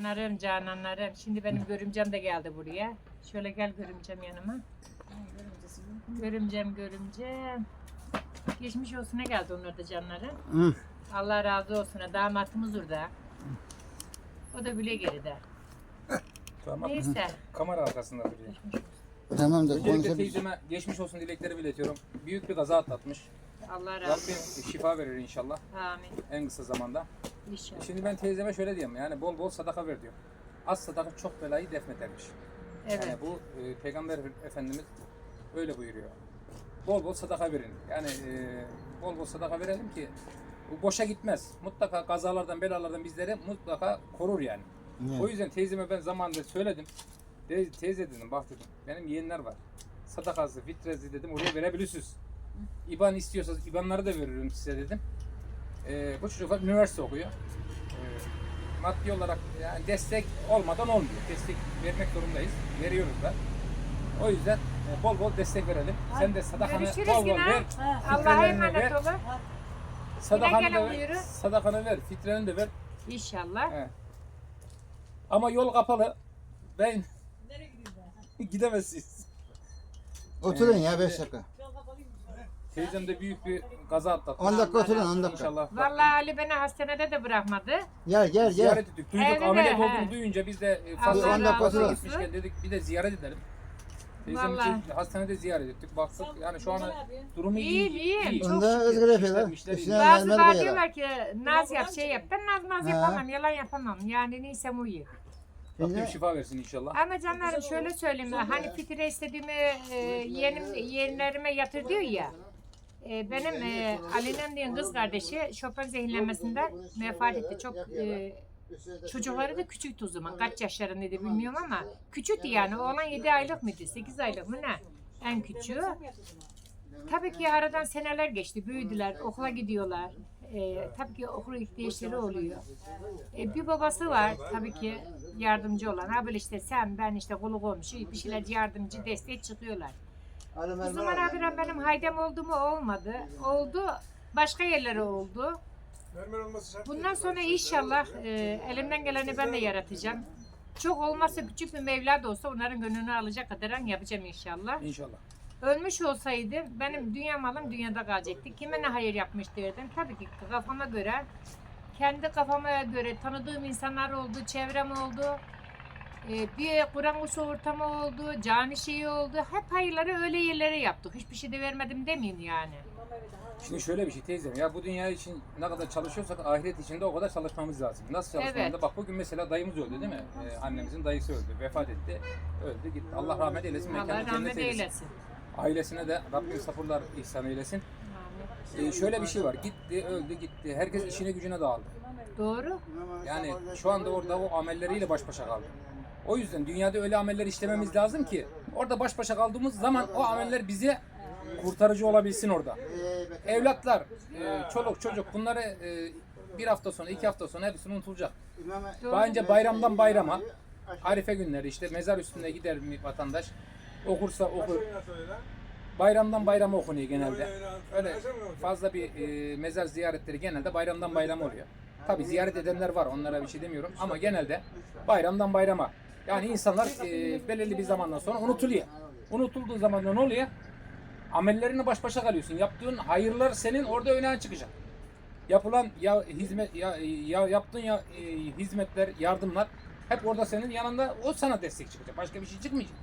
Canlarım, cananlarım. Şimdi benim görümcem de geldi buraya. Şöyle gel görümcem yanıma. Görümcem, görümcem. Geçmiş olsuna geldi onlar da canlarım. Hı. Allah razı olsun. Damatımız orada. O da bile geride. Tamam. Neyse. Kamera arkasında duruyor. Olsun. Tamam da Öncelikle konuşabiliriz. teyzeme geçmiş olsun dilekleri iletiyorum. Büyük bir kaza atlatmış. Allah razı olsun. Rabbim şifa verir inşallah Amin. en kısa zamanda. İnşallah. Şimdi ben teyzeme şöyle diyeyim yani bol bol sadaka ver diyor. Az sadaka çok belayı defnedermiş. Evet. Yani bu e, Peygamber Efendimiz öyle buyuruyor. Bol bol sadaka verin. Yani e, bol bol sadaka verelim ki bu boşa gitmez. Mutlaka kazalardan, belalardan bizleri mutlaka korur yani. Evet. O yüzden teyzeme ben zamanında söyledim. De, teyze dedim bak dedim benim yeğenler var. Sadakası, fitresi dedim oraya verebilirsiniz. İban istiyorsanız İbanları da veririm size dedim. Ee, bu çocuklar üniversite okuyor. Ee, maddi olarak yani destek olmadan olmuyor. Destek vermek zorundayız. Veriyoruz da. O yüzden e, bol bol destek verelim. Sen de sadakanı Görüşürüz bol bol yine. ver. Allah'a fitrelerini emanet ver. olun. Sadakanı da ver. buyurun. Sadakanı ver. Fitreni de ver. İnşallah. He. Ama yol kapalı. Ben gidemezsiniz. Oturun Ee, ya 5 şimdi- dakika. Teyzem de büyük bir kaza atlattı. 10 dakika oturun 10 dakika. İnşallah. Vallahi Ali beni hastanede de bırakmadı. Gel gel gel. Ziyaret ettik. Duyduk Evde de, ameliyat olduğunu duyunca biz de e, Allah fazla razı fazla olsun. gitmişken dedik bir de ziyaret edelim. Teyzemizi Vallahi. hastanede ziyaret ettik. Baktık yani şu an durumu iyi. İyiyim, iyiyim. Çok Onda şükür. ızgara yapıyorlar. İşler- işler Üstüne iyi. Bazı mermer var koyuyorlar. diyorlar ki naz yap şey yap. Ben naz naz Ha. yapamam, yalan yapamam. Yani neyse uyu. Rabbim Şimdi şifa versin inşallah. Ama canlarım şöyle söyleyeyim. Hani fitre istediğimi e, yeğenim, yeğenlerime yatır diyor ya. E, benim e, Ali'nin diyen kız kardeşi şoför zehirlenmesinden vefat etti. Çok e, çocukları da küçüktü o zaman. Kaç yaşlarındaydı bilmiyorum ama küçüktü yani. Oğlan 7 aylık mıydı? 8 aylık mı ne? En küçüğü. Tabii ki aradan seneler geçti. Büyüdüler. Okula gidiyorlar. E, tabii ki okul ihtiyaçları oluyor. E, bir babası var tabii ki yardımcı olan. Ha böyle işte sen ben işte kulu komşu bir şeyler yardımcı destek çıkıyorlar. Zaman abiren benim haydem oldu mu olmadı. Oldu. Başka yerlere oldu. Bundan sonra inşallah e, elimden geleni ben de yaratacağım. Çok olmazsa küçük bir Mevla da olsa onların gönlünü alacak kadar yapacağım inşallah. İnşallah. Ölmüş olsaydı benim dünya malım dünyada kalacaktı. Kime ne hayır yapmış derdim. Tabii ki kafama göre, kendi kafama göre tanıdığım insanlar oldu, çevrem oldu. Ee, bir Kur'an kursu ortamı oldu, cami şeyi oldu. Hep hayırları öyle yerlere yaptık. Hiçbir şey de vermedim demeyeyim yani. Şimdi şöyle bir şey teyzem ya bu dünya için ne kadar çalışıyorsak ahiret için de o kadar çalışmamız lazım. Nasıl çalışmamız Evet. bak bugün mesela dayımız öldü değil mi? Ee, annemizin dayısı öldü. Vefat etti. Öldü gitti. Allah rahmet eylesin. Allah mekanı rahmet cennet eylesin. Ailesine de Rabbim sabırlar ihsan eylesin. Ee, şöyle bir şey var. Gitti, öldü, gitti. Herkes işine gücüne dağıldı. Doğru. Yani şu anda orada o amelleriyle baş başa kaldı. O yüzden dünyada öyle ameller işlememiz lazım ki orada baş başa kaldığımız zaman o ameller bize kurtarıcı olabilsin orada. Evlatlar, e, çoluk çocuk bunları e, bir hafta sonra, iki hafta sonra hepsi unutulacak. Bence bayramdan bayrama, Arife günleri işte mezar üstünde gider mi vatandaş, okursa okur. Bayramdan bayrama okunuyor genelde. Öyle fazla bir e, mezar ziyaretleri genelde bayramdan bayrama oluyor. Tabi ziyaret edenler var onlara bir şey demiyorum ama genelde bayramdan bayrama. Yani insanlar e, belirli bir zamandan sonra unutuluyor. Unutulduğu zaman da ne oluyor? Amellerine baş başa kalıyorsun. Yaptığın hayırlar senin orada öne çıkacak. Yapılan ya hizmet ya, ya yaptığın ya, e, hizmetler, yardımlar hep orada senin yanında o sana destek çıkacak. Başka bir şey çıkmayacak.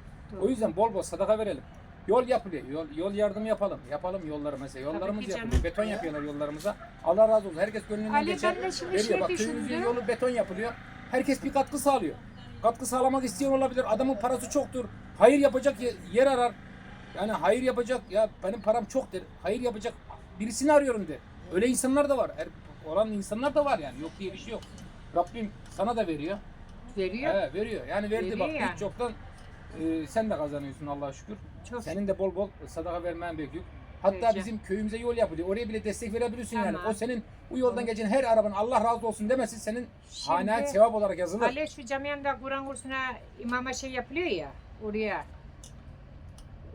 O yüzden bol bol sadaka verelim. Yol yapılıyor. Yol, yol yardımı yapalım. Yapalım yolları mesela. Yollarımız canım. yapılıyor. Beton yapıyorlar yollarımıza. Allah razı olsun. Herkes gönlünden Ali, geçer. ben de şimdi veriyor. şey Bak düşündüm. yolu beton yapılıyor. Herkes bir katkı sağlıyor. Katkı sağlamak isteyen olabilir. Adamın parası çoktur. Hayır yapacak ye- yer arar. Yani hayır yapacak ya benim param çok der. Hayır yapacak birisini arıyorum der. Öyle insanlar da var. Her, olan insanlar da var yani. Yok diye bir şey yok. Rabbim sana da veriyor. Veriyor. He, veriyor. Yani verdi Veriyor bak yani. çoktan e, sen de kazanıyorsun Allah'a şükür. Çok Senin de bol bol sadaka vermen bekliyor. Hatta Vereceğim. bizim köyümüze yol yapılıyor. Oraya bile destek verebilirsin yani. Tamam. O senin bu yoldan geçen her arabanın Allah razı olsun demesin senin Şimdi- hanene sevap olarak yazılır. Ali şu camiyanda Kur'an kursuna imama şey yapılıyor ya oraya.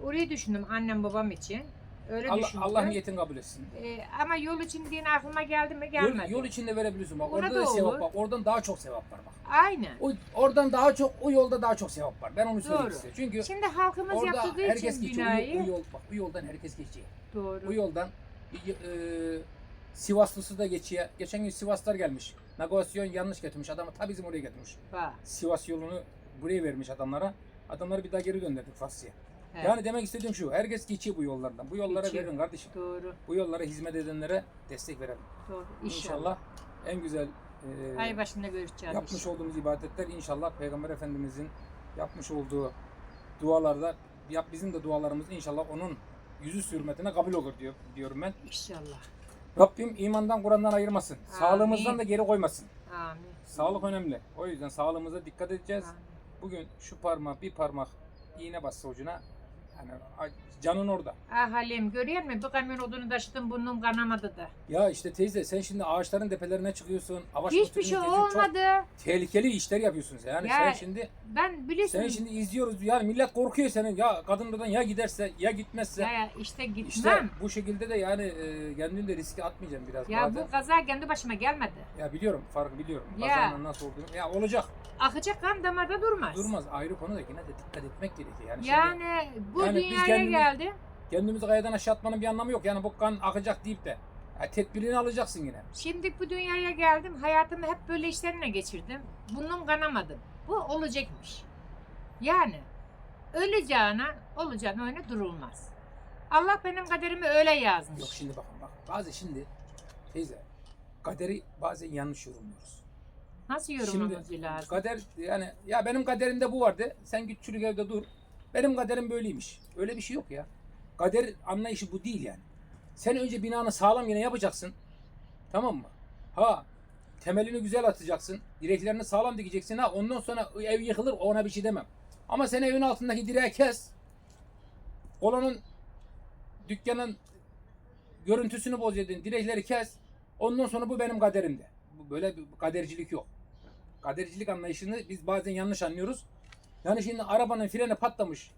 Orayı düşündüm annem babam için. Öyle Allah, düşündüm. Allah niyetin kabul etsin. Ee, ama yol için din aklıma geldi mi Yol, gelmedi. yol içinde verebiliyorsun bak. Orada Orada da olur. sevap var. Oradan daha çok sevap var bak. Aynen. O, oradan daha çok, o yolda daha çok sevap var. Ben onu söyleyeyim Doğru. size. Çünkü Şimdi halkımız orada yaptığı herkes için geçiyor. Bu, binayı. bu yol, bak bu yoldan herkes geçiyor. Doğru. Bu yoldan e, Sivaslısı da geçiyor. Geçen gün Sivaslar gelmiş. Navigasyon yanlış getirmiş. Adamı ta bizim oraya getirmiş. Bak. Sivas yolunu buraya vermiş adamlara. Adamları bir daha geri gönderdik Faslı'ya. He, Yani demek istediğim şu. Herkes geçiyor bu yollardan. Bu yollara Geçiyor. verin kardeşim. Doğru. Bu yollara hizmet edenlere destek verelim. Doğru. İnşallah. İnşallah en güzel e, Ay başında görüşeceğiz. yapmış inşallah. olduğumuz ibadetler inşallah Peygamber Efendimizin yapmış olduğu dualarda yap bizim de dualarımız inşallah onun yüzü hürmetine kabul olur diyor diyorum ben. İnşallah. Rabbim imandan Kur'an'dan ayırmasın. Amin. Sağlığımızdan da geri koymasın. Amin. Sağlık önemli. O yüzden sağlığımıza dikkat edeceğiz. Amin. Bugün şu parmak bir parmak iğne bassa ucuna yani canın orada. Ah Halim görüyor musun? Bu kamyon odunu taşıdım burnum kanamadı da. Ya işte teyze sen şimdi ağaçların tepelerine çıkıyorsun. Avaş Hiçbir şey geziyorsun. Çok olmadı. tehlikeli işler yapıyorsunuz yani. Ya, sen şimdi Ben biliyorsun. Sen şimdi izliyoruz yani millet korkuyor senin ya kadın buradan ya giderse ya gitmezse. Ya, ya işte gitmem. işte bu şekilde de yani e, kendini de riske atmayacağım biraz ya bazen. bu kaza kendi başıma gelmedi. Ya biliyorum farkı biliyorum. Ya. Kazanın nasıl olduğunu. Ya olacak. Akacak kan damarda durmaz. Durmaz ayrı konu da yine de dikkat etmek gerekiyor. Yani, şimdi Yani bu Yani dünyaya kendimiz- geldi. kendimizi kayadan aşağı atmanın bir anlamı yok. Yani bu kan akacak deyip de ya tedbirini alacaksın yine. Şimdi bu dünyaya geldim. Hayatımı hep böyle işlerine geçirdim. Bunun kanamadım. Bu olacakmış. Yani öleceğine olacağına öyle durulmaz. Allah benim kaderimi öyle yazmış. Yok şimdi bakın bak. Bazı şimdi teyze kaderi bazen yanlış yorumluyoruz. Nasıl yorumlamamız lazım? Kader yani ya benim kaderimde bu vardı. Sen git çürük evde dur. Benim kaderim böyleymiş. Öyle bir şey yok ya. Kader anlayışı bu değil yani. Sen önce binanı sağlam yine yapacaksın. Tamam mı? Ha temelini güzel atacaksın. Direklerini sağlam dikeceksin. Ha ondan sonra ev yıkılır ona bir şey demem. Ama sen evin altındaki direği kes. Olanın dükkanın görüntüsünü bozuyorsun. Direkleri kes. Ondan sonra bu benim kaderimde. Böyle bir kadercilik yok. Kadercilik anlayışını biz bazen yanlış anlıyoruz. Yani şimdi arabanın freni patlamış.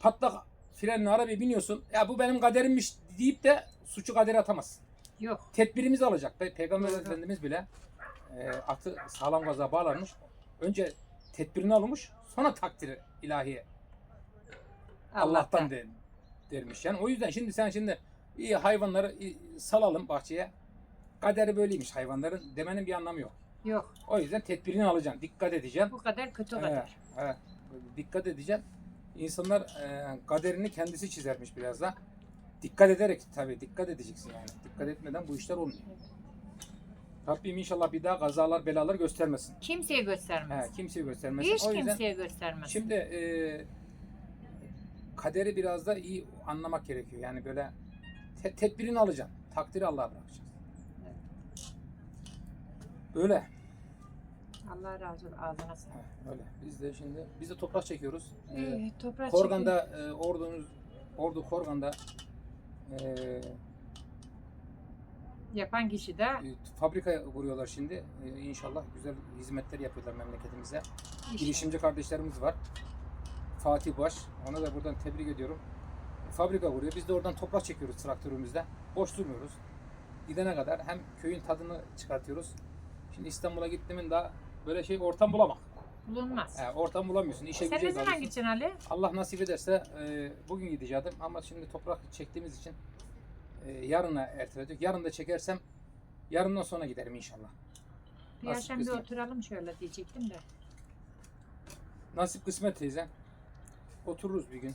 Patlak frenle arabaya biniyorsun. Ya bu benim kaderimmiş deyip de suçu kadere atamazsın. Yok. Tedbirimizi alacak. Pe- Peygamber Doğru. Efendimiz bile e, atı sağlam gaza bağlanmış. Önce tedbirini almış. Sonra takdiri ilahiye Allah'tan de, dermiş. Yani o yüzden şimdi sen şimdi iyi hayvanları iyi salalım bahçeye. Kaderi böyleymiş hayvanların demenin bir anlamı yok. Yok. O yüzden tedbirini alacaksın. Dikkat edeceksin. Bu kadar kötü Evet, kadar. evet. Dikkat edeceksin. İnsanlar e, kaderini kendisi çizermiş biraz da. Dikkat ederek tabii dikkat edeceksin yani. Dikkat etmeden bu işler olmuyor. Rabbim inşallah bir daha kazalar belalar göstermesin. Kimseye göstermez. He, kimseye göstermesin. Hiç o yüzden kimseye göstermez. şimdi e, kaderi biraz da iyi anlamak gerekiyor. Yani böyle te- tedbirini alacaksın. Takdiri Allah'a bırakacaksın. Böyle. Allah razı olsun. Ağzına sağlık. Öyle. Biz de şimdi biz de toprak çekiyoruz. Ee, Ee, toprağa Korgan'da e, ordunuz ordu Korgan'da e, yapan kişi de e, fabrika kuruyorlar şimdi. E, inşallah güzel hizmetler yapıyorlar memleketimize. Girişimci kardeşlerimiz var. Fatih Baş. Ona da buradan tebrik ediyorum. Fabrika kuruyor. Biz de oradan toprak çekiyoruz traktörümüzde. Boş durmuyoruz. Gidene kadar hem köyün tadını çıkartıyoruz. Şimdi İstanbul'a gittiğimin daha böyle şey ortam bulamak. bulunmaz. Yani ortam bulamıyorsun. İşe Sen ne zaman gideceksin Ali? Allah nasip ederse e, bugün gideceğim ama şimdi toprak çektiğimiz için e, yarına erteledik. Yarın da çekersem yarından sonra giderim inşallah. Bir Nasip akşam bir kısmet. oturalım şöyle diyecektim de. Nasip kısmet teyze. Otururuz bir gün.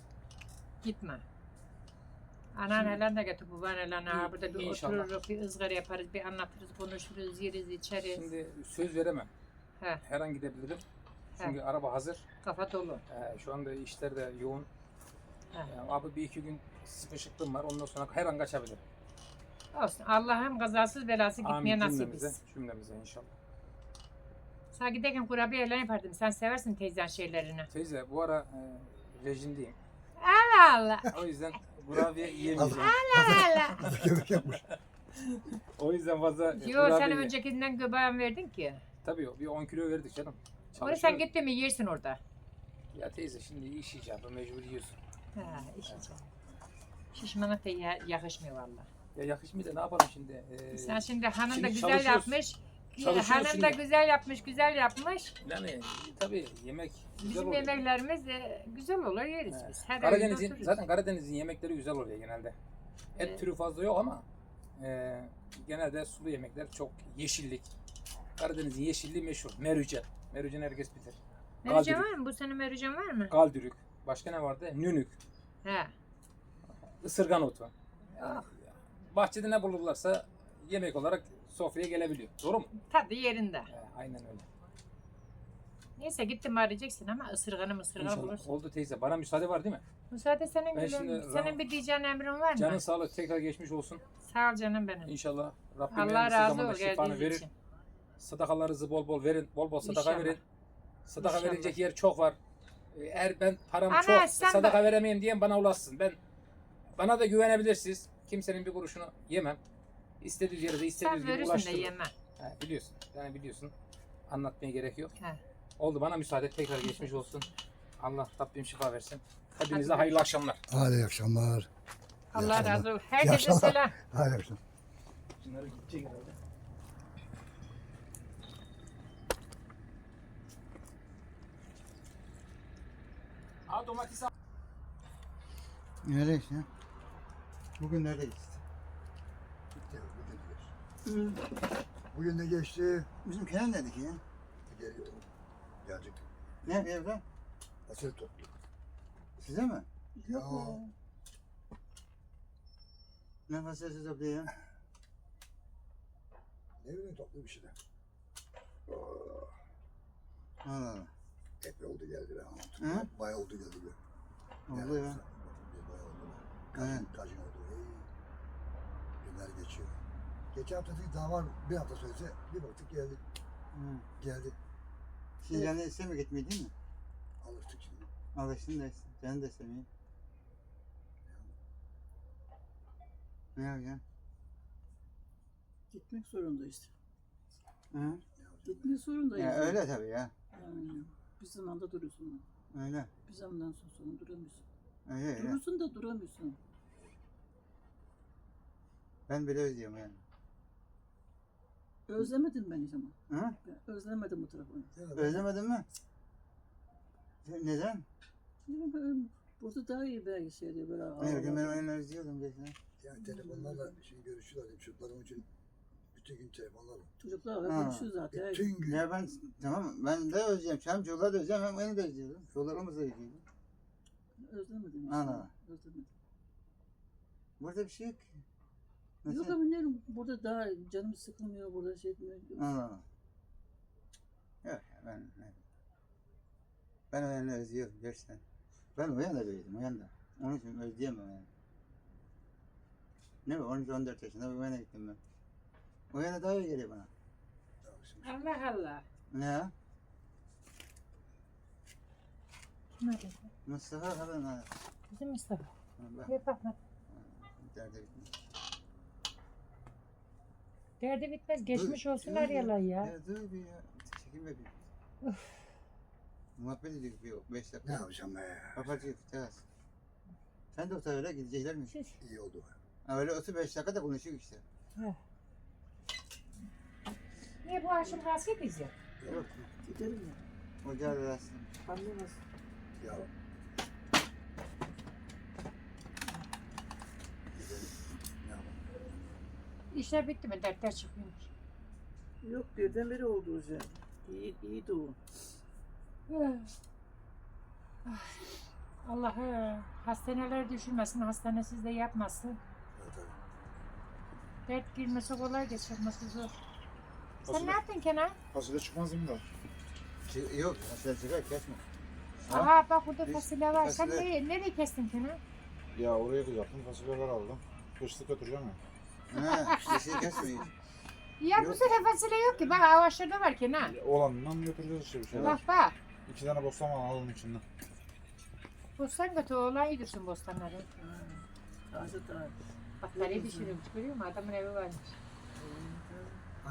Gitme. Anan helen de getir ha. Burada bir İnşallah. otururuz, bir ızgara yaparız, bir anlatırız, konuşuruz, yeriz, içeriz. Şimdi söz veremem. He, Her an gidebilirim. Çünkü araba hazır. kafa dolu. E, şu anda işler de yoğun. He. Yani abi bir iki gün sıkışıklığım var. Ondan sonra her an kaçabilirim. Olsun. Allah'ım kazasız belası gitmeye Amin nasip cümlemize, etsin. cümlemize inşallah. Sana giderken kurabiye falan yapardım. Sen seversin teyzen şeylerini. Teyze bu ara e, rejimdeyim. Allah Allah. O yüzden kurabiye yiyemeyeceğim. Allah Allah. Yemek yapmış. O yüzden fazla Yo sen kurabiye- öncekinden göbeğen verdin ki. Tabii bir 10 kilo verdik canım. Onu sen Çalışıyoruz. gittin mi yersin orada. Ya teyze şimdi iş icabı mecbur yiyorsun. Ha, iş için. Şişmana da ya- yakışmıyor valla. Ya yakışmıyor da ne yapalım şimdi? Ee, Sen şimdi hanım şimdi da güzel çalışıyoruz. yapmış. Çalışıyoruz Hanım da şimdi. güzel yapmış, güzel yapmış. Yani tabii yemek güzel Bizim oluyor. yemeklerimiz e, güzel olur yeriz He. biz. Her öğün Karadeniz'in otururuz. zaten Karadeniz'in yemekleri güzel oluyor genelde. Et Evet. türü fazla yok ama e, genelde sulu yemekler çok yeşillik. Karadeniz'in yeşilliği meşhur. Merüce. Merücen herkes bilir. Mercan Kaldırık. var mı? Bu sene mercan var mı? Kaldürük. Başka ne vardı? Nünük. He. ısırgan otu. Bahçede ne bulurlarsa yemek olarak sofraya gelebiliyor. Doğru mu? Tadı yerinde. He, aynen öyle. Neyse gittim arayacaksın ama ısırganı ısırganı İnşallah. bulursun. Oldu teyze. Bana müsaade var değil mi? Müsaade senin Ben gülüm. şimdi Senin Ram- bir diyeceğin emrin var mı? Canın sağlık tekrar geçmiş olsun. Sağ ol canım benim. İnşallah Rabbim en Allah kısa razı zamanda ol şifanı geldiğiniz verir. için. Sadakalarınızı bol bol verin. Bol bol sadaka İnşallah. verin. Sadaka İnşallah. verilecek yer çok var. Ee, Eğer ben param Ana, çok sen sadaka veremeyeyim diyen bana ulaşsın. Ben bana da güvenebilirsiniz. Kimsenin bir kuruşunu yemem. İstediği yere de istediği Sen gibi verirsin de yeme. He, biliyorsun. Yani biliyorsun. Anlatmaya gerek yok. He. Oldu bana müsaade. Tekrar geçmiş olsun. Allah Rabbim şifa versin. Hepinize Hadi hayırlı akşamlar. Hadi iyi akşamlar. Allah akşamlar. razı olsun. Herkese akşamlar. selam. Hadi akşam. Şunları gidecek herhalde. Aa domates al. Nereye işte? Bugün neredeyiz geçti. Bugün de geçti. Bizim Kenan dedik ya. Geliyor. Gelecek. Ne evde? Asıl toplu. Size mi? Ya. Ne fasulyesi topluyor ya? Ne bileyim toplu bir şeyler. Allah Allah. Epey oldu geldi be. Hı? Bayağı oldu geldi be. Oldu ya. Bayağı oldu. Kaçın, kaçın oldu. Günler geçiyor. Geçen hafta dedik daha var bir hafta sürese bir baktık geldi. Hı. Geldi. Şimdi canı istemiyor gitmeyi değil mi? Alıştık şimdi. Alışsın da canı da istemiyor. Ne yapacaksın? Gitmek zorundayız. Hı? Gitmek zorundayız. Ya öyle tabii ya. Yani bir zamanda durursun. Öyle. Bir zamandan sonra duramıyorsun. Öyle öyle. Durursun da duramıyorsun. Ben bile özlüyorum yani. Özlemedim ben hiç ama. Hı? Özlemedim bu tarafını. Özlemedin mi? Sen- Neden? Ben- Burada daha iyi bir şey diyor böyle. Her gün ben ağlar. oyunu özlüyordum geçen. Yani telefonlarla şimdi görüşüyorlar. Çocuklarım için bütün gün telefonlarla. Çocuklar Ha. konuşuyor zaten. Her- Bütün gün. Ya ben tamam ben de özleyeceğim. Hem çocuklar da özleyeceğim hem beni de özlüyorum. Çocuklarımız da özlüyorum. Özlemedim. işte. Ana. Özlemedim. Burada bir şey yok. ki. Yok Nasıl? ama ne burada daha canım sıkılmıyor burada şey etmiyor. Allah. Yok ya ben ne- ben o yanı özlüyorum gerçekten. Ben o yana büyüdüm o yanda. Onun için özleyemem yani. Ne bu 13-14 yaşında o yana gittim ben. O yana daha iyi geliyor bana. Allah Allah. Ne aradı? Mustafa falan ha. Bizim Mustafa. Ha, Bak Yok bakma. derdi bitmiş. Derdi bitmez. Geçmiş Dur, olsun dur arıyorlar ya. Ya dur bir ya. Çekinme bir. Muhabbet ediyoruz bir 5 Ne dakika. yapacağım be? Kapatacağız. Biraz. Sen de otur öyle gidecekler mi? Siz. İyi oldu. Ha, öyle otur 5 dakika da konuşuyor işte. Niye bu akşam rahatsız ya? Yok. Giderim ya. Ocağı da rastlamış. Anlamaz. Ya. Gidelim. Ne yapalım? İşler bitti mi? Dertler çıkıyormuş. Yok birdenbire oldu hocam. İyi, iyiydi o. Allah'ı hastaneler düşürmesin, hastanesiz de yapmasın. Evet. Dert girmesi kolay da çıkması zor. Sen ne yaptın Kenan? Fasulye çıkmaz mı da? Çı- Yok. Sen çıkar kesme. Ha? Aha bak burada Biz- fasulye var. Sen fasulye- nereye, nereye kestin Kenan? Ya oraya kızacaktım fasulyeler aldım. Kışlık götüreceğim ya. Ha. Ya bu Yok. sene fasulye yok ki. Bak avaçlarda var Kenan. Olanından götüreceğiz işte bir şeyler. Bak bak. İki tane bostan var alalım içinden. Bostan götü oğlan yedirsin bostanları. Taze taze. Batarya düşürüyormuş görüyor musun? Adamın evi varmış.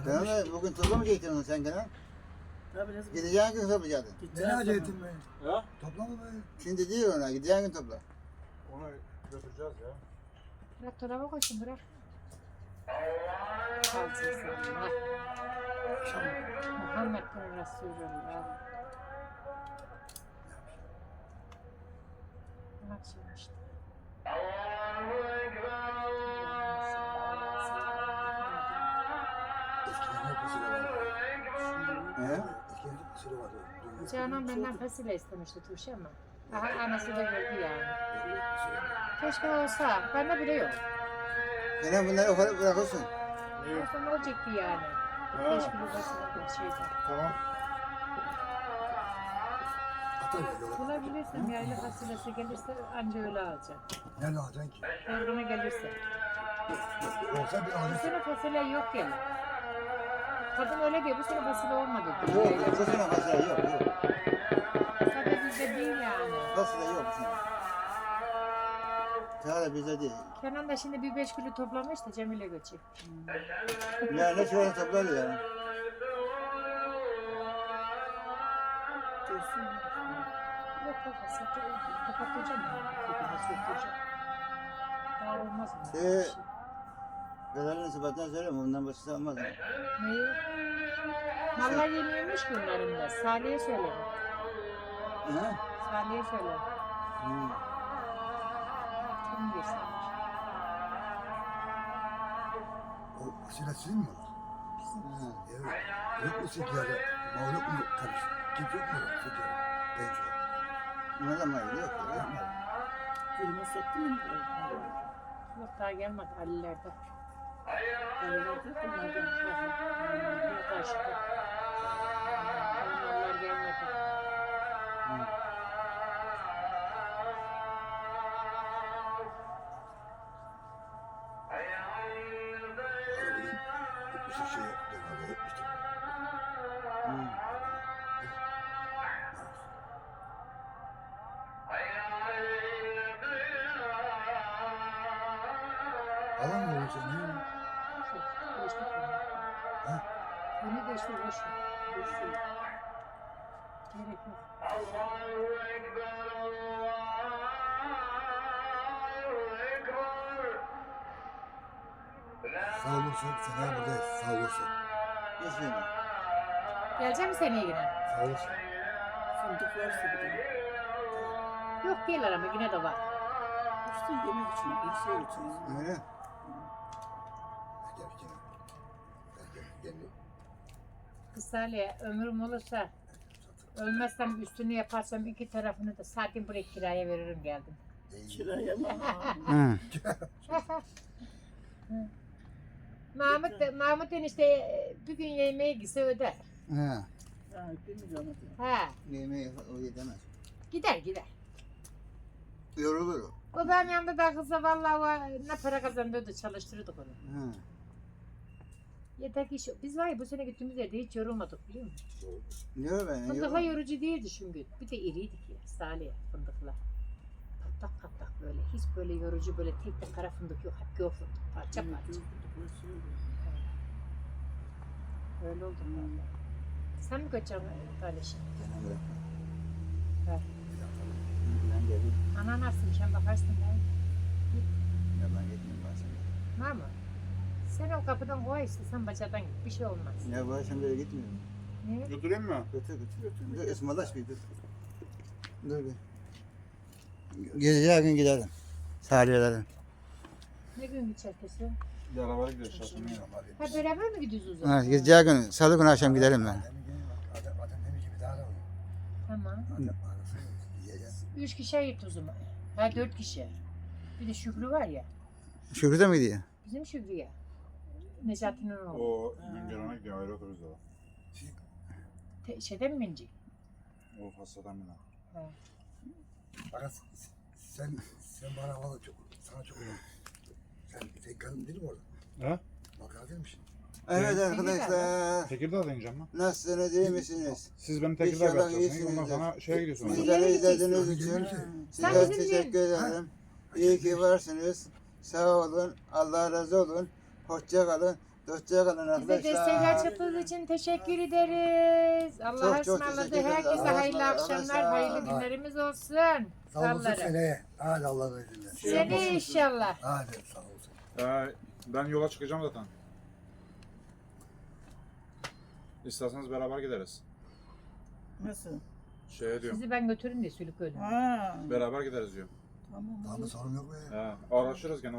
Da bugün toplamayacaktın onu sen Kenan. Tabii zaman Gideceğin gün toplayacaktın. Ne gideceğiz acele ettin be? Ya? Toplama be. Şimdi değil ona gideceğin gün topla. Onu götüreceğiz ya. Bırak dolaba koysun bırak. Kalsın sana. Muhammed'in Resulullah. Bak şimdi işte. Canan benden fasulye istemişti Tuğçe ama. Aha anası da gördü yani. Keşke olsa. Bende bile yok. Yine bunları ufak bırakırsın. Olsa ne olacaktı yani? Ha. Beş fasulye bir şeyden. Tamam. Bulabilirsem yayla fasulyesi gelirse anca öyle alacağım. Nerede alacaksın ki? Yorguna gelirse. Olsa bir Bu sene fasulye yok gene. Kadın öyle diyor, bu sene fasulye olmadı. Yok, bu sene fasulye yok, yok. Sadece bizde değil yani. Fasulye yok bu sene. Sadece bizde değil. Kenan da şimdi bir beş kilo toplamış da Cemile göçecek. Ya ne şöyle toplardı ya. Dursun. Yok yok fasulye kapatacağım. Kapatacağım. Daha olmaz mı? Şey- Belal'in sıfatını söyleme, bundan başkası almaz? Neyi? Mallar yeniyormuş ki onların da. Salih'e söyledim. Hı? Salih'e söyledim. Hı. Kim girsin? O fasulye sizin mi? Hı. Evet. Yok mu? Mal yok mu karış? Kimse yok mu Sekia'da? Genç var. Ne zaman yok ya. Yok mu? Gülme sattı mı? Yok daha gelmedi Ali'lerde. Aralarda bunlardan. Karşıda. Olursun. Seneye buradayız. Sağ olursun. Geçmiyor mu? Gelecek mi seneye yine? Sağ olursun. Fındık varsa bir de. Yok değiller ama yine de var. İşte yemek için, bir şey için. Öyle. Gel gel. Gel gel. Gel. Kız Salih, ömrüm olursa ölmezsem üstünü yaparsam iki tarafını da sakin buraya kiraya veririm geldim. Kiraya mı? Mahmut, da- Mahmut enişte e, bir gün yemeğe gitse öder. Ha. Ha, ödüyor. Ha, Yemeği o yedemez. gider gider. Yorulur o. O benim yanımda da kızla vallahi o ne para kazandırdı çalıştırdık onu. Hı. Yeter ki şu- biz var ya bu sene gittiğimiz yerde hiç yorulmadık biliyor musun? Yok ben Fındıkla yorucu değildi çünkü. Bir de iriydik ya Salih fındıkla. Patlak patlak böyle. Hiç böyle yorucu böyle tek de kara fındık yok. Hep fındık. Parça parça. Öyle oldu valla. Sen mi kaçacaksın kardeşim? Ben geldim. Anan nasıl? Sen bakarsın ben. Ya ben gitmiyorum bazen. Var mı? Sen o kapıdan koy işte. Sen bacadan git. Bir şey olmaz. Ya bu akşam böyle gitmiyorum. Niye? Götüreyim mi? Götür götür. Dur ısmarlaş bir dur. Dur bir. Gece gün giderim. Salihlerin. Ne gün? Bir arabaya gidiyoruz. Ha beraber mi gidiyoruz o zaman? Ha, gece gün, salı günü akşam giderim ben. Tamam. Üç kişi ayırt o zaman. Ha dört kişi. Bir de Şükrü var ya. Şükrü de mi gidiyor? Bizim Şükrü ya. Necati'nin oğlu. O Güngören'e gidiyor ayrı otobüs de var. Te- şeyden mi binecek? O hastadan bile. Fakat sen sen bana valla çok sana çok önemli. Sen tek kadın değil mi orada? He? Bakar değil misin? Evet arkadaşlar. Tekirdağ deneyeceğim ben. Nasılsınız iyi misiniz? Siz beni Tekirdağ İnşallah bırakacaksınız. Ondan iyisinizdir. sonra şeye gidiyorsunuz. Bizleri izlediğiniz için Sen size bizim teşekkür ederim. İyi ki varsınız. Sağ olun. Allah razı olun. Hoşça kalın. Hoşçakalın Bize destekler arkadaşlar. çıktığı için teşekkür ederiz. Allah'a Çok çok ısmarladık. teşekkür ederiz. Herkese Allah'a hayırlı ısmarladık akşamlar, arkadaşlar. hayırlı günlerimiz olsun. Sağ olasın Salları. seneye. Hadi Allah'ın izniyle. Seni inşallah. Hadi sağ olasın. Ee, ben yola çıkacağım zaten. İsterseniz beraber gideriz. Nasıl? Şeye diyorum. Sizi ben götürün de Sülüköy'den. Ha, Beraber gideriz diyor. tamam. Tamam sorun yok be. He, araşırız gene